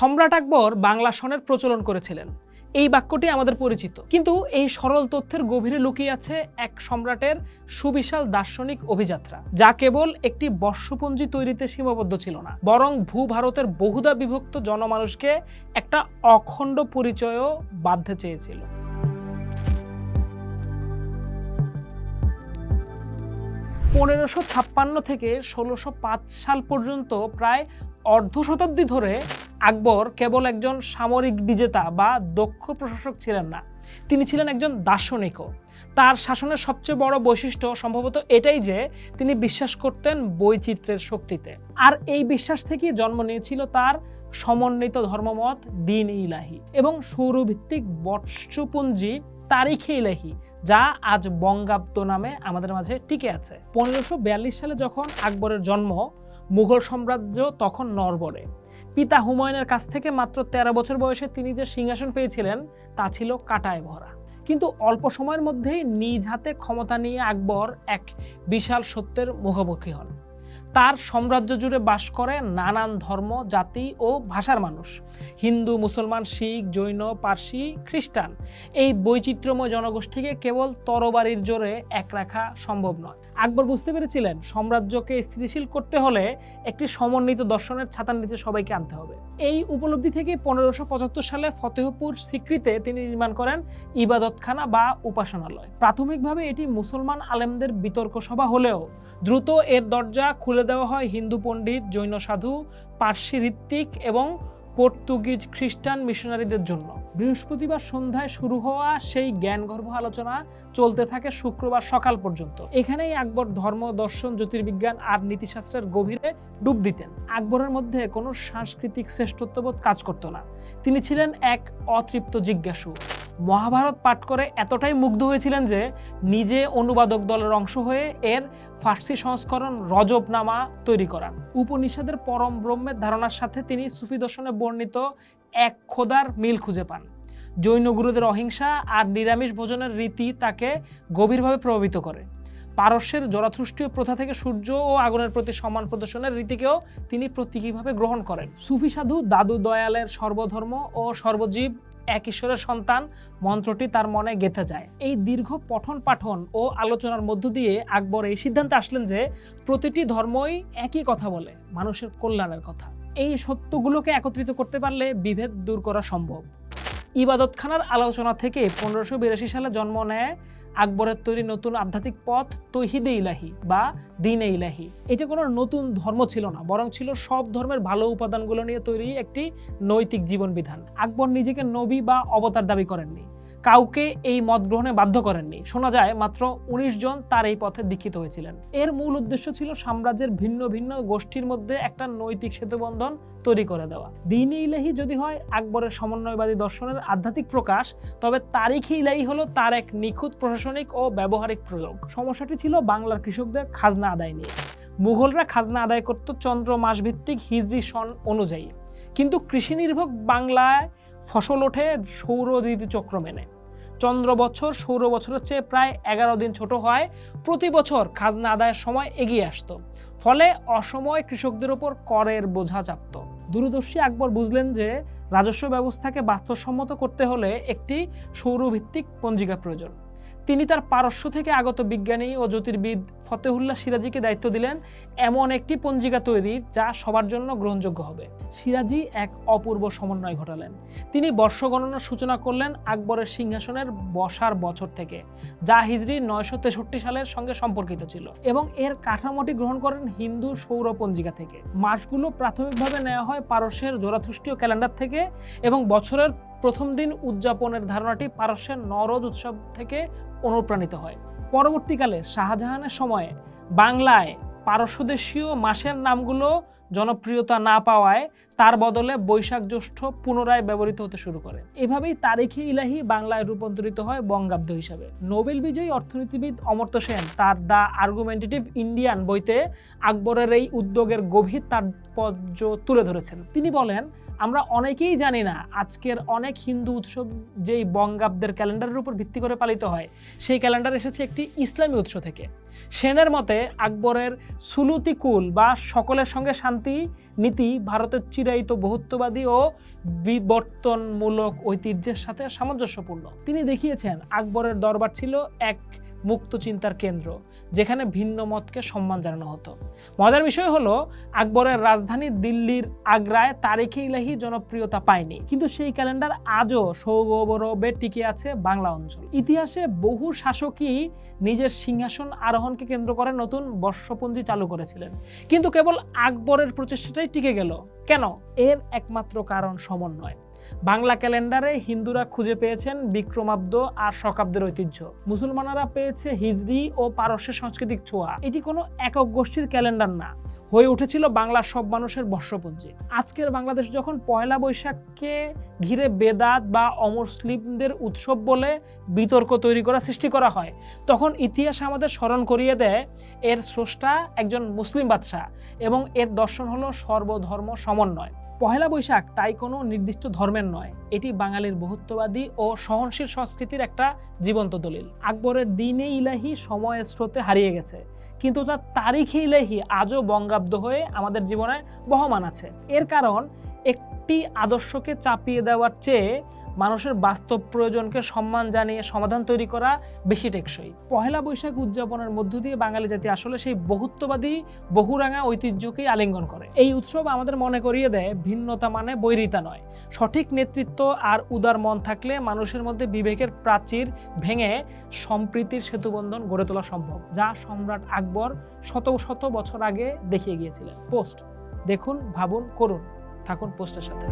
সম্রাট আকবর বাংলা সনের প্রচলন করেছিলেন। এই বাক্যটি আমাদের পরিচিত। কিন্তু এই সরল তথ্যের গভীরে লুকিয়ে আছে এক সম্রাটের সুবিশাল দার্শনিক অভিযাত্রা, যা কেবল একটি বর্ষপঞ্জি তৈরিতে সীমাবদ্ধ ছিল না, বরং ভূভারতের বহুদা বিভক্ত জনমানুষকে একটা অখণ্ড পরিচয়ও বাঁধতে চেয়েছিল। পনেরোশো ছাপ্পান্ন থেকে ষোলোশো সাল পর্যন্ত প্রায় অর্ধ শতাব্দী ধরে আকবর কেবল একজন সামরিক বিজেতা বা দক্ষ প্রশাসক ছিলেন না। তিনি ছিলেন একজন দার্শনিকও। তার শাসনের সবচেয়ে বড় বৈশিষ্ট্য সম্ভবত এটাই যে তিনি বিশ্বাস করতেন বৈচিত্র্যের শক্তিতে। আর এই বিশ্বাস থেকেই জন্ম নিয়েছিল তার সমন্বিত ধর্মমত দিন ইলাহি এবং সৌরভিত্তিক বৎসপঞ্জি তারিখে ইলাহি, যা আজ বঙ্গাব্দ নামে আমাদের মাঝে টিকে আছে। পনেরোশো সালে যখন আকবরের জন্ম, মুঘল সাম্রাজ্য তখন নরবরে পিতা হুমায়ুনের কাছ থেকে মাত্র তেরো বছর বয়সে তিনি যে সিংহাসন পেয়েছিলেন, তা ছিল কাটায় ভরা। কিন্তু অল্প সময়ের মধ্যেই নিজ হাতে ক্ষমতা নিয়ে আকবর এক বিশাল সত্যের মুখোমুখি হন। তার সাম্রাজ্য জুড়ে বাস করে নানান ধর্ম, জাতি ও ভাষার মানুষ। হিন্দু, মুসলমান, শিখ, জৈন, পার্সি, খ্রিস্টান। এই বৈচিত্র্যময় জনগোষ্ঠীকে কেবল তরবারির জোরে এক রাখা সম্ভব নয়। আকবর বুঝতে পেরেছিলেন, সাম্রাজ্যকে স্থিতিশীল করতে হলে একটি সমন্বিত দর্শনের ছাতার নিচে সবাইকে আনতে হবে। এই উপলব্ধি থেকে পনেরোশো পঁচাত্তর সালে ফতেহপুর স্বীকৃতে তিনি নির্মাণ করেন ইবাদতখানা বা উপাসনালয়। প্রাথমিকভাবে এটি মুসলমান আলেমদের বিতর্ক সভা হলেও দ্রুত এর দরজা খুলে দেওয়া হয় হিন্দু পণ্ডিত, জৈন সাধু, পার্সি ঋত্বিক এবং পর্তুগিজ খ্রিস্টান মিশনারিদের জন্য। বৃহস্পতিবার সন্ধ্যায় শুরু হওয়া সেই জ্ঞানগর্ভ আলোচনা চলতে থাকে শুক্রবার সকাল পর্যন্ত। এখানেই আকবর ধর্ম, দর্শন, জ্যোতির্বিজ্ঞান আর নীতিশাস্ত্রের গভীরে ডুব দিতেন। আকবরের মধ্যে কোনো সাংস্কৃতিক শ্রেষ্ঠত্ববোধ কাজ করত না। তিনি ছিলেন এক অতৃপ্ত জিজ্ঞাসু। মহাভারত পাঠ করে এতটাই মুগ্ধ হয়েছিলেন যে নিজে অনুবাদক দলের অংশ হয়ে এর ফার্সি সংস্করণ রজবনামা তৈরি করান। উপনিষদের পরম ব্রহ্মের ধারণার সাথে তিনি সুফি দর্শনে বর্ণিত এক খোদার মিল খুঁজে পান। জৈন গুরুদের অহিংসা আর নিরামিষ ভোজনের রীতি তাকে গভীরভাবে প্রভাবিত করে। পারস্যের জরাথ্রুষ্টীয় প্রথা থেকে সূর্য ও আগুনের প্রতি সম্মান প্রদর্শনের রীতিকেও তিনি প্রতীকীভাবে গ্রহণ করেন। সুফি সাধু দাদু দয়ালের সর্বধর্ম ও সর্বজীব এক ঈশ্বরের সন্তান, মন্ত্রটি তার মনে গেঁথে যায়। এই দীর্ঘ পঠন পাঠন ও আলোচনার মধ্য দিয়ে আকবর এই সিদ্ধান্তে আসলেন যে প্রতিটি ধর্মই একই কথা বলে, মানুষের কল্যাণের কথা। এই সত্যগুলোকে একত্রিত করতে পারলে বিভেদ দূর করা সম্ভব। ইবাদতখানার আলোচনা থেকে পনেরোশো বিরাশি সালে জন্ম নেয় আকবরের তৈরি নতুন আধ্যাত্মিক পথ তহিদে ইলাহি বা দিনে ইলাহি। এটা কোনো নতুন ধর্ম ছিল না, বরং ছিল সব ধর্মের ভালো উপাদানগুলো নিয়ে তৈরি একটি নৈতিক জীবন বিধান আকবর নিজেকে নবী বা অবতার দাবি করেননি। কাউকে এই মত গ্রহণে বাধ্য করেননি। শোনা যায়, মাত্র উনিশ জন তার এই পথে দীক্ষিত হয়েছিলেন। এর মূল উদ্দেশ্য ছিল সাম্রাজ্যের ভিন্ন ভিন্ন গোষ্ঠীর মধ্যে একটা নৈতিক সেতুবন্ধন তৈরি করে দেওয়া। দিন ইলাহি যদি হয়, আকবরের সমন্বয়বাদী দর্শনের আধ্যাত্মিক প্রকাশ, তবে তারিখি ইলাহি হলো তার এক নিখুঁত প্রশাসনিক ও ব্যবহারিক প্রয়োগ। সমস্যাটি ছিল বাংলার কৃষকদের খাজনা আদায় নিয়ে। মুঘলরা খাজনা আদায় করত চন্দ্র মাস ভিত্তিক হিজরি সন অনুযায়ী। কিন্তু কৃষি নির্ভর বাংলায় ফসল ওঠে সৌর ঋতুচক্র মেনে। চন্দ্র বছর সৌর বছরের চেয়ে প্রায় এগারো দিন ছোট হয়, প্রতি বছর খাজনা আদায়ের সময় এগিয়ে আসতো। ফলে অসময় কৃষকদের ওপর করের বোঝা চাপত। দূরদর্শী আকবর বুঝলেন যে, রাজস্ব ব্যবস্থাকে বাস্তবসম্মত করতে হলে একটি সৌরভিত্তিক পঞ্জিকা প্রয়োজন। তিনি তার পারস্য থেকে আগত বিজ্ঞানী ও জ্যোতির্বিদ ফতেহুল্লাহ সিরাজিকে দায়িত্ব দিলেন এমন একটি পঞ্জিকা তৈরির যা সবার জন্য গ্রহণযোগ্য হবে। সিরাজি এক অপূর্ব সমন্বয় ঘটালেন। তিনি বর্ষ গণনার সূচনা করলেন আকবরের সিংহাসনের বসার বছর থেকে, যা হিজরি নয়শো তেষট্টি সালের সঙ্গে সম্পর্কিত ছিল এবং এর কাঠামোটি গ্রহণ করেন হিন্দু সৌর পঞ্জিকা থেকে। মাসগুলো প্রাথমিকভাবে নেওয়া হয় পারস্যের জোরাথুষ্টীয় ক্যালেন্ডার থেকে এবং বছরের প্রথম দিন উদযাপনের ধারণাটি পারস্যের নরদ উৎসব থেকে অনুপ্রাণিত হয়। পরবর্তীকালে শাহজাহানের সময়ে বাংলায় পারস্যদেশীয় মাসের নামগুলো জনপ্রিয়তা না পাওয়ায় তার বদলে বৈশাখ জ্যৈষ্ঠ পুনরায় ব্যবহৃত হতে শুরু করে। এভাবেই তারিখে ইলাহি বাংলায় রূপান্তরিত হয় বঙ্গাব্দ হিসাবে। নোবেল বিজয়ী অর্থনীতিবিদ অমর্ত্য সেন তার দ্য আর্গুমেন্টেটিভ ইন্ডিয়ান বইতে আকবরের এই উদ্যোগের গভীর তাৎপর্য তুলে ধরেছেন। তিনি বলেন আমরা অনেকেই জানি না আজকের অনেক হিন্দু উৎসব যেই বঙ্গাব্দের ক্যালেন্ডারের উপর ভিত্তি করে পালিত হয়, সেই ক্যালেন্ডার এসেছে একটি ইসলামী উৎস থেকে। সেনের মতে আকবরের সুলুতিকুল বা সকলের সঙ্গে শান্তি নীতি ভারতের চিরায়িত বহুত্ববাদী ও বিবর্তনমূলক ঐতিহ্যের সাথে সামঞ্জস্যপূর্ণ। তিনি দেখিয়েছেন, আকবরের দরবার ছিল এক মুক্ত চিন্তার কেন্দ্র, যেখানে ভিন্ন মতকে সম্মান জানানো হতো। মজার বিষয় হলো, আকবরের রাজধানী দিল্লির আগ্রায় তারিখে ইলাহি জনপ্রিয়তা পায়নি। কিন্তু সেই ক্যালেন্ডার আজও সৌগৌরবে টিকে আছে বাংলা অঞ্চল। ইতিহাসে বহু শাসকই নিজের সিংহাসন আরোহণকে কেন্দ্র করে নতুন বর্ষপঞ্জি চালু করেছিলেন। কিন্তু কেবল আকবরের প্রচেষ্টাটাই টিকে গেল। কেন? এর একমাত্র কারণ সমন্বয়। বাংলা ক্যালেন্ডারে হিন্দুরা খুঁজে পেয়েছেন বিক্রমাব্দ আর শকাব্দের ঐতিহ্য। মুসলমানেরা পেয়েছে হিজরি ও পারস্যের সাংস্কৃতিক ছোঁয়া। এটি কোনো একক গোষ্ঠীর ক্যালেন্ডার না। হয়ে উঠেছিল বাংলার সব মানুষের বর্ষপঞ্জি। আজকের বাংলাদেশ যখন পয়লা বৈশাখকে ঘিরে বেদাত বা অমুসলিমদের উৎসব বলে বিতর্ক তৈরি করা সৃষ্টি করা হয়, তখন ইতিহাস আমাদের স্মরণ করিয়ে দেয়, এর স্রষ্টা একজন মুসলিম বাদশাহ এবং এর দর্শন হলো সর্বধর্ম সমন্বয়। পহেলা বৈশাখ তাই কোনো নির্দিষ্ট ধর্মের নয়। এটি বাঙালির বহুত্ববাদী ও সহনশীল সংস্কৃতির একটা জীবন্ত দলিল। আকবরের দিনে ইলাহি সময়ের স্রোতে হারিয়ে গেছে, কিন্তু তার তারিখে ইলাহি আজও বঙ্গাব্দ হয়ে আমাদের জীবনে বহমান আছে। এর কারণ, একটি আদর্শকে চাপিয়ে দেওয়ার চেয়ে মানুষের বাস্তব প্রয়োজনকে সম্মান জানিয়ে সমাধান তৈরি করা বেশি টেকসই। পহেলা বৈশাখ উদযাপনের মধ্য দিয়ে বাঙালি জাতি আসলে সেই বহুত্ববাদী, বহুরাঙা ঐতিহ্যকেই আলিঙ্গন করে। এই উৎসব আমাদের মনে করিয়ে দেয় ভিন্নতা মানে বৈরিতা নয়। সঠিক নেতৃত্ব আর উদার মন থাকলে মানুষের মধ্যে বিবেকের প্রাচীর ভেঙে সম্প্রীতির সেতুবন্ধন গড়ে তোলা সম্ভব, যা সম্রাট আকবর শত শত বছর আগে দেখিয়ে গিয়েছিলেন। পোস্ট, দেখুন, ভাবুন, করুন, থাকুন পোস্টের সাথে।